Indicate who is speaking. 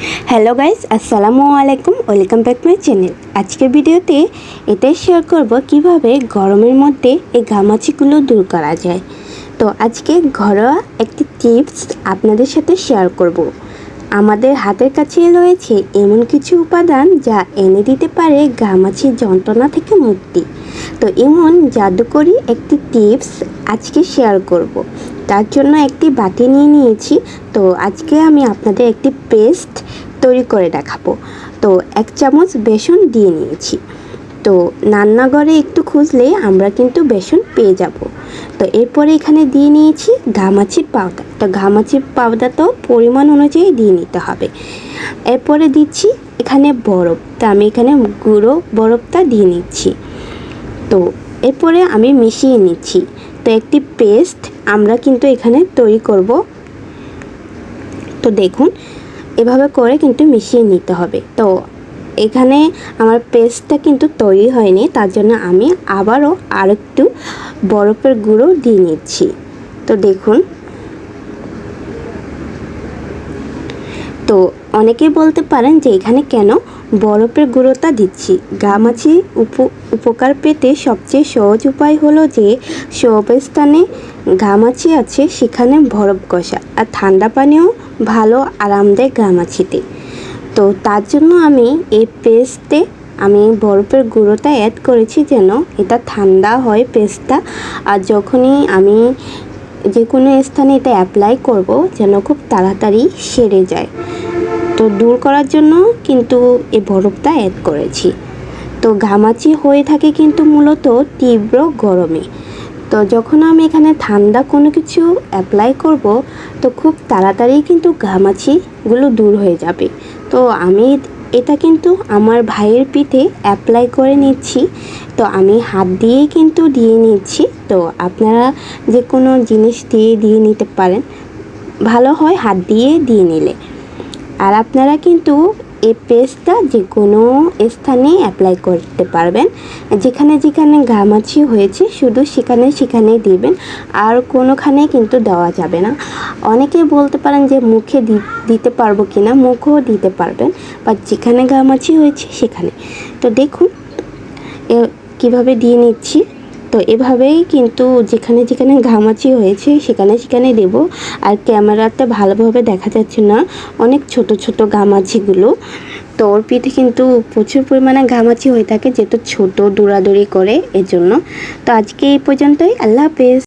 Speaker 1: Hello guys আসসালামু আলাইকুম welcome back my channel আজকের ভিডিওতে এটাই শেয়ার করব কীভাবে গরমের মধ্যে এই ঘামাচিগুলো দূর করা যায়। তো আজকে ঘরোয়া একটি টিপস আপনাদের সাথে শেয়ার করব। আমাদের হাতের কাছে রয়েছে এমন কিছু উপাদান যা এনে দিতে পারে ঘামাচির যন্ত্রণা থেকে মুক্তি। তো এমন জাদুকরি একটি টিপস আজকে শেয়ার করব। তার জন্য একটি বাটি নিয়ে নিয়েছি। তো আজকে আমি আপনাদের একটি পেস্ট তৈরি করে দেখাবো। তো এক চামচ বেসন দিয়ে নিয়েছি। তো রান্নাঘরে একটু খুঁজলে আমরা কিন্তু বেসন পেয়ে যাব। তো এরপরে এখানে দিয়ে নিয়েছি ঘামাচির পাউডার। তো ঘামাচির পাউডারটাও পরিমাণ অনুযায়ী দিয়ে নিতে হবে। এরপরে দিচ্ছি এখানে বরফ। তো আমি এখানে গুঁড়ো বরফটা দিয়ে নিচ্ছি। তো এরপরে আমি মিশিয়ে নিচ্ছি। তো একটি পেস্ট আমরা কিন্তু এখানে তৈরি করব। তো দেখুন, এভাবে করে কিন্তু মিশিয়ে নিতে হবে। তো এখানে আমার পেস্টটা কিন্তু তৈরি হয়নি, তার জন্য আমি আবারও আরেকটু বরফের গুঁড়ো দিয়ে নিচ্ছি। তো দেখুন। তো অনেকেই বলতে পারেন যে এখানে কেন বরফের গুঁড়োটা দিচ্ছি। গামাছি উপ উপকার পেতে সবচেয়ে সহজ উপায় হলো যে সব স্থানে ঘামাচি আছে, সেখানে বরফ কষা আর ঠান্ডা পানিও ভালো আরাম দেয় ঘামাচিতে তো তার জন্য আমি এই পেস্টে আমি বরফের গুঁড়োটা অ্যাড করেছি যেন এটা ঠান্ডা হয় পেস্টটা। আর যখনই আমি যে কোনো স্থানে এটা অ্যাপ্লাই করব, যেন খুব তাড়াতাড়ি সেরে যায়। তো দূর করার জন্য কিন্তু এই বরফটা অ্যাড করেছি। তো ঘামাচি হয়ে থাকে কিন্তু মূলত তীব্র গরমে। তো যখন আমি এখানে ঠান্ডা কোনো কিছু অ্যাপ্লাই করব, তো খুব তাড়াতাড়ি কিন্তু ঘামাচিগুলো দূর হয়ে যাবে। তো আমি এটা কিন্তু আমার ভাইয়ের পিঠে অ্যাপ্লাই করে নিচ্ছি। তো আমি হাত দিয়েই কিন্তু দিয়ে নিচ্ছি। তো আপনারা যে কোনো জিনিস দিয়ে দিয়ে নিতে পারেন। ভালো হয় হাত দিয়ে দিয়ে নিলে। আর আপনারা কিন্তু এই পেস্টটা যে কোনো স্থানে অ্যাপ্লাই করতে পারবেন। যেখানে যেখানে ঘামাচি হয়েছে, শুধু সেখানে সেখানেই দিবেন, আর কোনোখানে কিন্তু দেওয়া যাবে না। অনেকে বলতে পারেন যে মুখে দিতে পারব কি না মুখেও দিতে পারবেন বা যেখানে ঘামাচি হয়েছে সেখানে। তো দেখুন কীভাবে দিয়ে নিচ্ছি। তো এভাবেই কিন্তু যেখানে যেখানে ঘামাচি হয়েছে, সেখানে সেখানে দেব। আর ক্যামেরাতে ভালোভাবে দেখা যাচ্ছে না। অনেক ছোট ছোট ঘামাচিগুলো। তো ওর পিঠে কিন্তু প্রচুর পরিমাণে ঘামাচি হয়ে থাকে, যেহেতু ছোট দৌড়াদৌড়ি করে এর জন্য তো আজকে এই পর্যন্তই। আল্লাহ হাফেজ।